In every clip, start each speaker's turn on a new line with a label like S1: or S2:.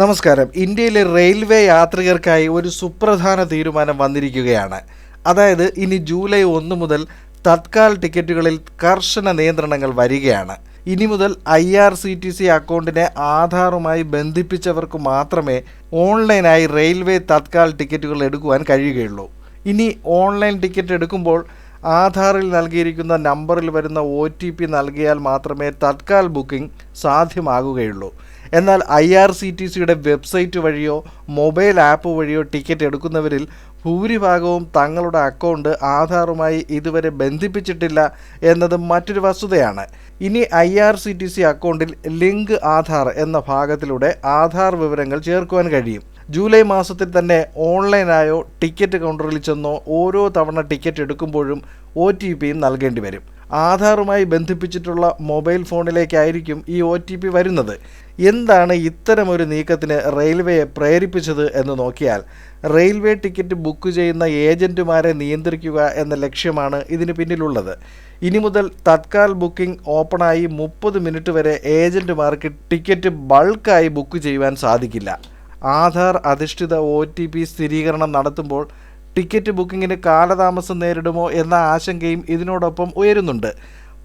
S1: നമസ്കാരം. ഇന്ത്യയിലെ റെയിൽവേ യാത്രികർക്കായി ഒരു സുപ്രധാന തീരുമാനം വന്നിരിക്കുകയാണ്. അതായത് ഇനി ജൂലൈ ഒന്ന് മുതൽ തത്കാൽ ടിക്കറ്റുകളിൽ കർശന നിയന്ത്രണങ്ങൾ വരികയാണ്. ഇനി മുതൽ I R C T C അക്കൗണ്ടിനെ ആധാറുമായി ബന്ധിപ്പിച്ചവർക്ക് മാത്രമേ ഓൺലൈനായി റെയിൽവേ തത്കാൽ ടിക്കറ്റുകൾ എടുക്കുവാൻ കഴിയുകയുള്ളൂ. ഇനി ഓൺലൈൻ ടിക്കറ്റ് എടുക്കുമ്പോൾ ആധാറിൽ നൽകിയിരിക്കുന്ന നമ്പറിൽ വരുന്ന ഒ ടി പി നൽകിയാൽ മാത്രമേ തത്കാൽ ബുക്കിംഗ് സാധ്യമാകുകയുള്ളൂ. എന്നാൽ ഐ ആർ സി ടി സിയുടെ വെബ്സൈറ്റ് വഴിയോ മൊബൈൽ ആപ്പ് വഴിയോ ടിക്കറ്റ് എടുക്കുന്നവരിൽ ഭൂരിഭാഗവും തങ്ങളുടെ അക്കൗണ്ട് ആധാറുമായി ഇതുവരെ ബന്ധിപ്പിച്ചിട്ടില്ല എന്നത് മറ്റൊരു വസ്തുതയാണ്. ഇനി I R C T C അക്കൗണ്ടിൽ ലിങ്ക് ആധാർ എന്ന ഭാഗത്തിലൂടെ ആധാർ വിവരങ്ങൾ ചേർക്കുവാൻ കഴിയും. ജൂലൈ മാസത്തിൽ തന്നെ ഓൺലൈനായോ ടിക്കറ്റ് കൗണ്ടറിൽ ചെന്നോ ഓരോ തവണ ടിക്കറ്റ് എടുക്കുമ്പോഴും ഒ ടി പിയും നൽകേണ്ടി വരും. ആധാറുമായി ബന്ധിപ്പിച്ചിട്ടുള്ള മൊബൈൽ ഫോണിലേക്കായിരിക്കും ഈ ഒ ടി പി വരുന്നത്. എന്താണ് ഇത്തരമൊരു നീക്കത്തിന് റെയിൽവേയെ പ്രേരിപ്പിച്ചത് എന്ന് നോക്കിയാൽ റെയിൽവേ ടിക്കറ്റ് ബുക്ക് ചെയ്യുന്ന ഏജന്റുമാരെ നിയന്ത്രിക്കുക എന്ന ലക്ഷ്യമാണ് ഇതിന് പിന്നിലുള്ളത്. ഇനി മുതൽ തത്കാൽ ബുക്കിംഗ് ഓപ്പണായി മുപ്പത് മിനിറ്റ് വരെ ഏജന്റുമാർക്ക് ടിക്കറ്റ് ബൾക്കായി ബുക്ക് ചെയ്യുവാൻ സാധിക്കില്ല. ആധാർ അധിഷ്ഠിത ഒ ടി പി സ്ഥിരീകരണം നടത്തുമ്പോൾ ടിക്കറ്റ് ബുക്കിങ്ങിന് കാലതാമസം നേരിടുമോ എന്ന ആശങ്കയും ഇതിനോടൊപ്പം ഉയരുന്നുണ്ട്.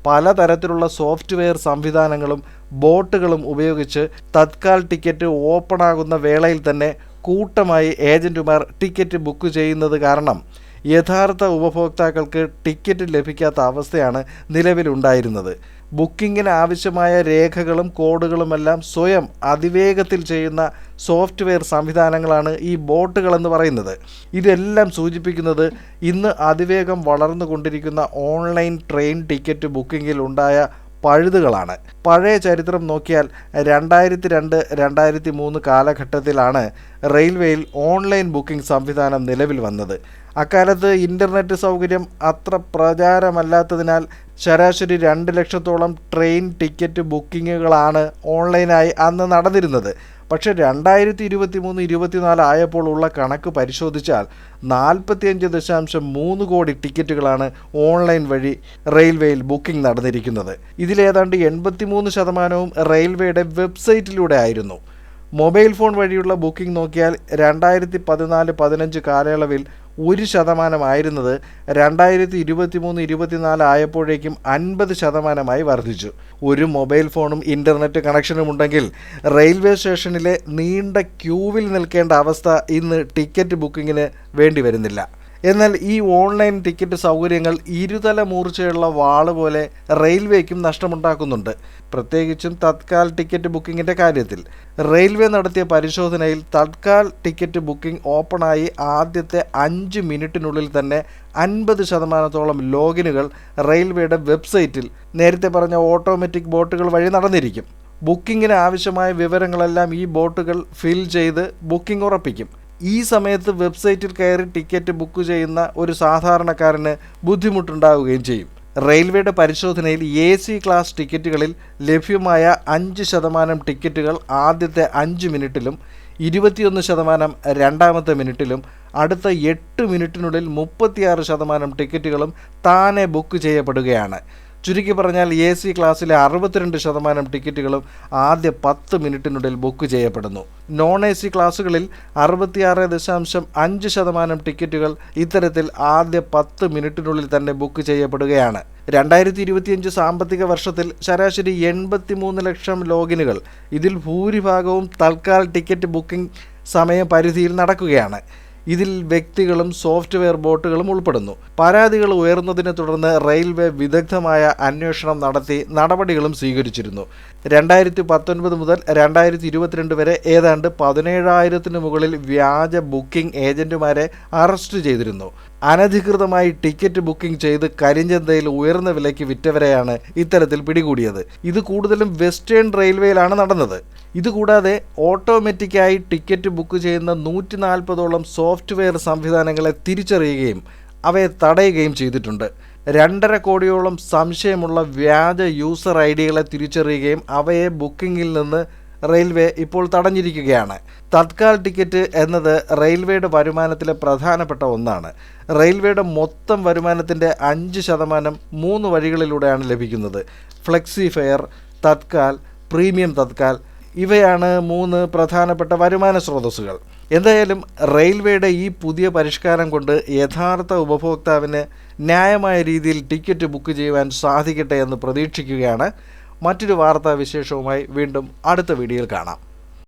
S1: പലതരത്തിലുള്ള സോഫ്റ്റ്വെയർ സംവിധാനങ്ങളും ബോട്ടുകളും ഉപയോഗിച്ച് തത്കാൽ ടിക്കറ്റ് ഓപ്പണാകുന്ന വേളയിൽ തന്നെ കൂട്ടമായി ഏജന്റുമാർ ടിക്കറ്റ് ബുക്ക് ചെയ്യുന്നത് കാരണം യഥാർത്ഥ ഉപഭോക്താക്കൾക്ക് ടിക്കറ്റ് ലഭിക്കാത്ത അവസ്ഥയാണ് നിലവിലുണ്ടായിരുന്നത്. ബുക്കിങ്ങിന് ആവശ്യമായ രേഖകളും കോഡുകളുമെല്ലാം സ്വയം അതിവേഗത്തിൽ ചെയ്യുന്ന സോഫ്റ്റ്വെയർ സംവിധാനങ്ങളാണ് ഈ ബോട്ടുകളെന്ന് പറയുന്നത്. ഇതെല്ലാം സൂചിപ്പിക്കുന്നത് ഇന്ന് അതിവേഗം വളർന്നുകൊണ്ടിരിക്കുന്ന ഓൺലൈൻ ട്രെയിൻ ടിക്കറ്റ് ബുക്കിങ്ങിൽ ഉണ്ടായ പഴുതുകളാണ്. പഴയ ചരിത്രം നോക്കിയാൽ രണ്ടായിരത്തി രണ്ട് രണ്ടായിരത്തി മൂന്ന് കാലഘട്ടത്തിലാണ് റെയിൽവേയിൽ ഓൺലൈൻ ബുക്കിംഗ് സംവിധാനം നിലവിൽ വന്നത്. അക്കാലത്ത് ഇന്റർനെറ്റ് സൗകര്യം അത്ര പ്രചാരമല്ലാത്തതിനാൽ ശരാശരി രണ്ട് ലക്ഷത്തോളം ട്രെയിൻ ടിക്കറ്റ് ബുക്കിങ്ങുകളാണ് ഓൺലൈനായി അന്ന് നടന്നിരുന്നത്. പക്ഷേ രണ്ടായിരത്തി ഇരുപത്തി മൂന്ന് ഇരുപത്തിനാല് ആയപ്പോൾ ഉള്ള കണക്ക് പരിശോധിച്ചാൽ നാൽപ്പത്തിയഞ്ച് ദശാംശം മൂന്ന് കോടി ടിക്കറ്റുകളാണ് ഓൺലൈൻ വഴി റെയിൽവേയിൽ ബുക്കിംഗ് നടന്നിരിക്കുന്നത്. ഇതിലേതാണ്ട് എൺപത്തിമൂന്ന് ശതമാനവും റെയിൽവേയുടെ വെബ്സൈറ്റിലൂടെ ആയിരുന്നു. മൊബൈൽ ഫോൺ വഴിയുള്ള ബുക്കിംഗ് നോക്കിയാൽ രണ്ടായിരത്തി പതിനാല് പതിനഞ്ച് കാലയളവിൽ ഒരു ശതമാനമായിരുന്നത് രണ്ടായിരത്തി ഇരുപത്തി മൂന്ന് ഇരുപത്തിനാല് ആയപ്പോഴേക്കും അൻപത് ശതമാനമായി വർദ്ധിച്ചു. ഒരു മൊബൈൽ ഫോണും ഇന്റർനെറ്റ് കണക്ഷനും ഉണ്ടെങ്കിൽ റെയിൽവേ സ്റ്റേഷനിലെ നീണ്ട ക്യൂവിൽ നിൽക്കേണ്ട അവസ്ഥ ഇന്ന് ടിക്കറ്റ് ബുക്കിങ്ങിന് വേണ്ടി വരുന്നില്ല. എന്നാൽ ഈ ഓൺലൈൻ ടിക്കറ്റ് സൗകര്യങ്ങൾ ഇരുതല മൂർച്ചയുള്ള വാൾ പോലെ റെയിൽവേക്കും നഷ്ടമുണ്ടാക്കുന്നുണ്ട്. പ്രത്യേകിച്ചും തത്കാൽ ടിക്കറ്റ് ബുക്കിങ്ങിന്റെ കാര്യത്തിൽ. റെയിൽവേ നടത്തിയ പരിശോധനയിൽ തത്കാൽ ടിക്കറ്റ് ബുക്കിംഗ് ഓപ്പണായി ആദ്യത്തെ അഞ്ച് മിനിറ്റിനുള്ളിൽ തന്നെ അൻപത് ശതമാനത്തോളം ലോഗിനുകൾ റെയിൽവേയുടെ വെബ്സൈറ്റിൽ നേരത്തെ പറഞ്ഞ ഓട്ടോമാറ്റിക് ബോട്ടുകൾ വഴി നടന്നിരിക്കും. ബുക്കിങ്ങിന് ആവശ്യമായ വിവരങ്ങളെല്ലാം ഈ ബോട്ടുകൾ ഫിൽ ചെയ്ത് ബുക്കിംഗ് ഉറപ്പിക്കും. ഈ സമയത്ത് വെബ്സൈറ്റിൽ കയറി ടിക്കറ്റ് ബുക്ക് ചെയ്യുന്ന ഒരു സാധാരണക്കാരന് ബുദ്ധിമുട്ടുണ്ടാവുകയും ചെയ്യും. റെയിൽവേയുടെ പരിശോധനയിൽ എ സി ക്ലാസ് ടിക്കറ്റുകളിൽ ലഭ്യമായ അഞ്ച് ശതമാനം ടിക്കറ്റുകൾ ആദ്യത്തെ അഞ്ച് മിനിറ്റിലും ഇരുപത്തിയൊന്ന് ശതമാനം രണ്ടാമത്തെ മിനിറ്റിലും അടുത്ത എട്ട് മിനിറ്റിനുള്ളിൽ മുപ്പത്തിയാറ് ശതമാനം ടിക്കറ്റുകളും താനെ ബുക്ക് ചെയ്യപ്പെടുകയാണ്. ചുരുക്കി പറഞ്ഞാൽ എ സി ക്ലാസ്സിലെ അറുപത്തിരണ്ട് ശതമാനം ടിക്കറ്റുകളും ആദ്യ പത്ത് മിനിറ്റിനുള്ളിൽ ബുക്ക് ചെയ്യപ്പെടുന്നു. നോൺ എ സി ക്ലാസ്സുകളിൽ അറുപത്തിയാറ് ദശാംശം അഞ്ച് ശതമാനം ടിക്കറ്റുകൾ ഇത്തരത്തിൽ ആദ്യ പത്ത് മിനിറ്റിനുള്ളിൽ തന്നെ ബുക്ക് ചെയ്യപ്പെടുകയാണ്. രണ്ടായിരത്തി ഇരുപത്തിയഞ്ച് സാമ്പത്തിക വർഷത്തിൽ ശരാശരി എൺപത്തിമൂന്ന് ലക്ഷം ലോഗിനുകൾ. ഇതിൽ ഭൂരിഭാഗവും തൽക്കാൽ ടിക്കറ്റ് ബുക്കിംഗ് സമയപരിധിയിൽ നടക്കുകയാണ്. ഇതിൽ വ്യക്തികളും സോഫ്റ്റ്വെയർ ബോട്ടുകളും ഉൾപ്പെടുന്നു. പരാതികൾ ഉയർന്നതിനെ തുടർന്ന് റെയിൽവേ വിദഗ്ധമായ അന്വേഷണം നടത്തി നടപടികളും സ്വീകരിച്ചിരുന്നു. രണ്ടായിരത്തി പത്തൊൻപത് മുതൽ രണ്ടായിരത്തി ഇരുപത്തിരണ്ട് വരെ ഏതാണ്ട് പതിനേഴായിരത്തിന് മുകളിൽ വ്യാജ ബുക്കിംഗ് ഏജന്റുമാരെ അറസ്റ്റ് ചെയ്തിരുന്നു. അനധികൃതമായി ടിക്കറ്റ് ബുക്കിംഗ് ചെയ്ത് കരിഞ്ചന്തയിൽ ഉയർന്ന വിലയ്ക്ക് വിറ്റവരെയാണ് ഇത്തരത്തിൽ പിടികൂടിയത്. ഇത് കൂടുതലും വെസ്റ്റേൺ റെയിൽവേയിലാണ് നടന്നത്. ഇതുകൂടാതെ ഓട്ടോമാറ്റിക്കായി ടിക്കറ്റ് ബുക്ക് ചെയ്യുന്ന നൂറ്റി നാൽപ്പതോളം സോഫ്റ്റ്വെയർ സംവിധാനങ്ങളെ തിരിച്ചറിയുകയും അവയെ തടയുകയും ചെയ്തിട്ടുണ്ട്. രണ്ടര കോടിയോളം സംശയമുള്ള വ്യാജ യൂസർ ഐ ഡികളെ തിരിച്ചറിയുകയും അവയെ ബുക്കിങ്ങിൽ നിന്ന് റെയിൽവേ ഇപ്പോൾ തടഞ്ഞിരിക്കുകയാണ്. തത്കാൽ ടിക്കറ്റ് എന്നത് റെയിൽവേയുടെ വരുമാനത്തിലെ പ്രധാനപ്പെട്ട ഒന്നാണ്. റെയിൽവേയുടെ മൊത്തം വരുമാനത്തിന്റെ അഞ്ച് ശതമാനം മൂന്ന് വഴികളിലൂടെയാണ് ലഭിക്കുന്നത്. Flexi fare tatkal premium tatkal ഇവയാണ് മൂന്ന് പ്രധാനപ്പെട്ട വരുമാന സ്രോതസ്സുകൾ. എന്തായാലും റെയിൽവേയുടെ ഈ പുതിയ പരിഷ്കാരം കൊണ്ട് യഥാർത്ഥ ഉപഭോക്താവിന് ന്യായമായ രീതിയിൽ ടിക്കറ്റ് ബുക്ക് ചെയ്യുവാൻ സാധിക്കട്ടെ എന്ന് പ്രതീക്ഷിക്കുകയാണ് മറ്റൊരു വാർത്താ വിശേഷവുമായി വീണ്ടും അടുത്ത വീഡിയോയിൽ കാണാം.